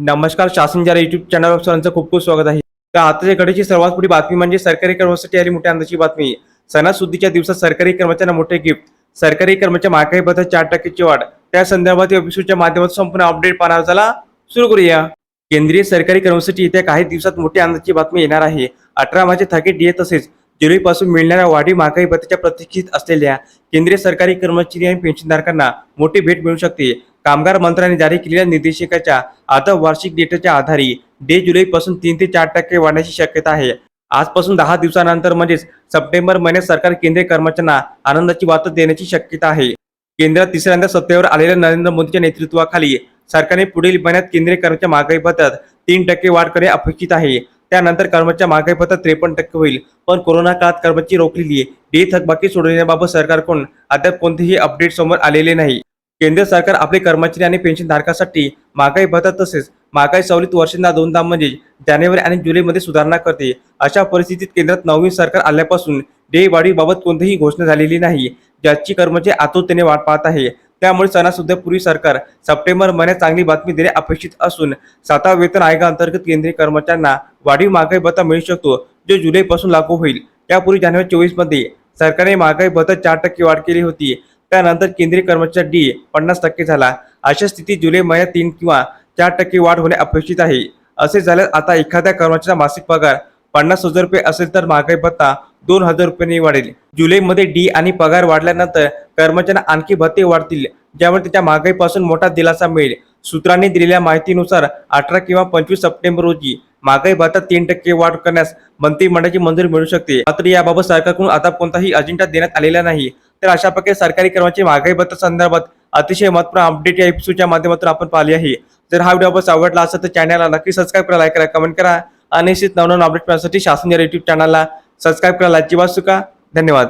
नमस्कार शासन जरा युट्यूब चॅनलवर सर्वांचं खूप खूप स्वागत आहे. तर आताच्या घडीची सर्वात मोठी बातमी म्हणजे सरकारी कर्मचारी आली मोठ्या अंदाची बातमी. सणासुदीच्या दिवसात सरकारी कर्मचाऱ्यांना मोठे गिफ्ट सरकारी कर्मचारी महागाई भत्ता चार टक्क्याची वाढ. त्या संदर्भात एपिसोडच्या माध्यमातून संपूर्ण अपडेट पाहणार झाला सुरू करूया. केंद्रीय सरकारी कर्मचारी येत्या काही दिवसात मोठ्या अंदाची बातमी येणार आहे. अठरा मार्च थकीत डीए तसेच जुलैपासून मिळणाऱ्या वाढी महागाई भत्त्याच्या प्रतीक्षित असलेल्या केंद्रीय सरकारी कर्मचारी आणि पेन्शनधारकांना मोठी भेट मिळू शकते. कामगार मंत्र्यांनी जारी केलेल्या निर्देशिकाच्या आता वार्षिक डेटाच्या आधारे डे जुलैपासून तीन ते चार टक्के वाढण्याची शक्यता आहे. आजपासून दहा दिवसानंतर म्हणजेच सप्टेंबर महिन्यात सरकार केंद्रीय कर्मचाऱ्यांना आनंदाची वार्ता देण्याची शक्यता आहे. केंद्रात तिसऱ्यांदा सत्तेवर आलेल्या नरेंद्र मोदीच्या नेतृत्वाखाली सरकारने पुढील महिन्यात केंद्रीय कर्मचारी महागाई भत्त्यात तीन टक्के वाढ करणे अपेक्षित आहे. त्यानंतर कर्मचारी महागाई भत्ता त्रेपन्न टक्के होईल. पण कोरोना काळात कर्मचारी रोखलेली डे थकबाकी सोडवण्याबाबत सरकारकडून अद्याप कोणतेही अपडेट समोर आलेले नाही. केंद्र सरकार आपले कर्मचारी आणि पेन्शनधारकांसाठी महागाई भत्ता तसेच महागाई सवलत वर्षांना दोनदा म्हणजे जानेवारी आणि जुलैमध्ये सुधारणा करते. अशा परिस्थितीत केंद्रात नवीन सरकार आल्यापासून डे वाढीबाबत कोणतीही घोषणा झालेली नाही. ज्याची कर्मचारी आतुरतेने वाट पाहत आहे. त्यामुळे सणासुद्धापूर्वी सरकार सप्टेंबर महिन्यात चांगली बातमी देणे अपेक्षित असून सातवा वेतन आयोगाअंतर्गत केंद्रीय कर्मचाऱ्यांना वाढीव महागाई भत्ता मिळू शकतो जो जुलैपासून लागू होईल. त्यापूर्वी जानेवारी चोवीसमध्ये सरकारने महागाई भत्ता चार टक्के वाढ केली होती. त्यानंतर केंद्रीय कर्मचारी डी पन्नास टक्के झाला. अशा स्थितीत जुलै महिन्यात तीन किंवा चार टक्के वाढ होणे अपेक्षित आहे. असे झाल्यास आता एखाद्या कर्मचाऱ्याचा मासिक पगार पन्नास हजार रुपये असेल तर महागाई भत्ता दोन हजार रुपयांनी वाढेल. जुलैमध्ये डी आणि पगार वाढल्यानंतर कर्मचाऱ्यांना आणखी भत्ते वाढतील ज्यामुळे त्याच्या महागाईपासून मोठा दिलासा मिळेल. सूत्रांनी दिलेल्या माहितीनुसार अठरा किंवा पंचवीस सप्टेंबर रोजी महागाई भत्ता तीन टक्के वाढ करण्यास मंत्रिमंडळाची मंजुरी मिळू शकते. मात्र याबाबत सरकारकडून आता कोणताही अजेंडा देण्यात आलेला नाही. तर अशा प्रकारे सरकारी कर्मचारी महागाई भत्ता संदर्भात अतिशय महत्त्वपूर्ण अपडेट या एपिसोडच्या माध्यमातून आपण पाहिली आहे. जर हा व्हिडिओ आपण आवडला असेल तर चॅनलला नक्की सबस्क्राईब करा लाईक करा कमेंट करा. आणि नवनवीन अपडेट मिळण्यासाठी शासन युट्यूब चॅनलला सबस्क्राईब करायला अजिबात चुका धन्यवाद.